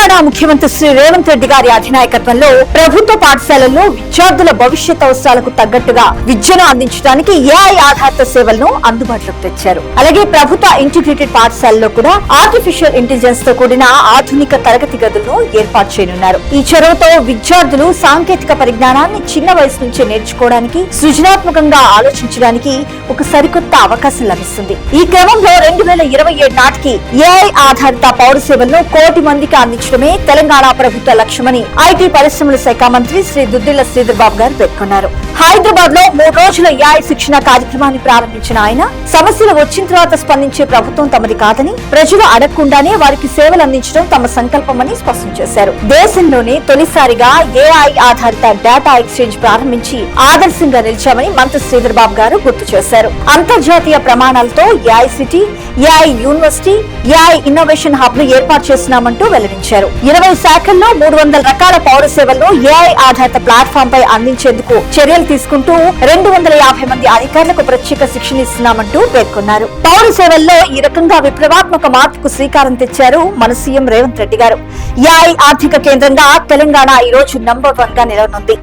తెలంగాణ ముఖ్యమంత్రి శ్రీ రేవంత్ రెడ్డి గారి అధినాయకత్వంలో ప్రభుత్వ పాఠశాలల్లో విద్యార్థుల భవిష్యత్ అవసరాలకు తగ్గట్టుగా విద్యను అందించడానికి ఏఐ ఆధారిత సేవలను అందుబాటులోకి తెచ్చారు. అలాగే ప్రభుత్వ ఇంటిగ్రేటెడ్ పాఠశాలలో కూడా ఆర్టిఫిషియల్ ఇంటెలిజెన్స్తో కూడిన ఆధునిక తరగతి గదులను ఏర్పాటు చేయనున్నారు. ఈ చొరవతో విద్యార్థులు సాంకేతిక పరిజ్ఞానాన్ని చిన్న వయసు నుంచే నేర్చుకోవడానికి సృజనాత్మకంగా ఆలోచించడానికి ఒక సరికొత్త అవకాశం లభిస్తుంది. ఈ క్రమంలో రెండు వేల ఇరవై ఏడు నాటికి ఏఐ ఆధారిత పౌర సేవలను కోటి మందికి అందించడమే తెలంగాణ ప్రభుత్వ లక్ష్యమని ఐటీ పరిశ్రమల శాఖ మంత్రి శ్రీ దుద్దిల్ల శ్రీధర్ బాబు గారు పేర్కొన్నారు. హైదరాబాద్లో మూడు రోజుల ఏఐ శిక్షణ కార్యక్రమాన్ని ప్రారంభించిన ఆయన సమస్యలు వచ్చిన తర్వాత స్పందించే ప్రభుత్వం తమది కాదని ప్రజలు అడగకుండానే వారికి సేవలు అందించడం తమ సంకల్పమని స్పష్టం చేశారు. దేశంలోనే తొలిసారిగా ఏఐ ఆధారిత డేటా ఎక్స్చేంజ్ ప్రారంభించి ఆదర్శంగా నిలిచామని మంత్రి శ్రీధర్ బాబు గారు గుర్తు చేశారు. అంతర్జాతీయ ప్రమాణాలతో AI city AI university AI innovation హబ్ను ఏర్పాటు చేస్తున్నామంటూ వెల్లడించారు. ఇరవై శాఖల్లో మూడు వందల రకాల పౌర సేవలను ఏఐ ఆధారిత ప్లాట్ఫామ్ పై అందించేందుకు చర్యలు తీసుకుంటూ రెండు వందల యాభై మంది అధికారులకు ప్రత్యేక శిక్షణ ఇస్తున్నామంటూ పేర్కొన్నారు. పౌర సేవల్లో ఈ రకంగా విప్లవాత్మక మార్పుకు శ్రీకారం తెచ్చారు మన సీఎం రేవంత్ రెడ్డి గారు. యాయ్ ఆర్థిక కేంద్రంగా తెలంగాణ ఈ రోజు నంబర్ వన్గా నిలవనుంది.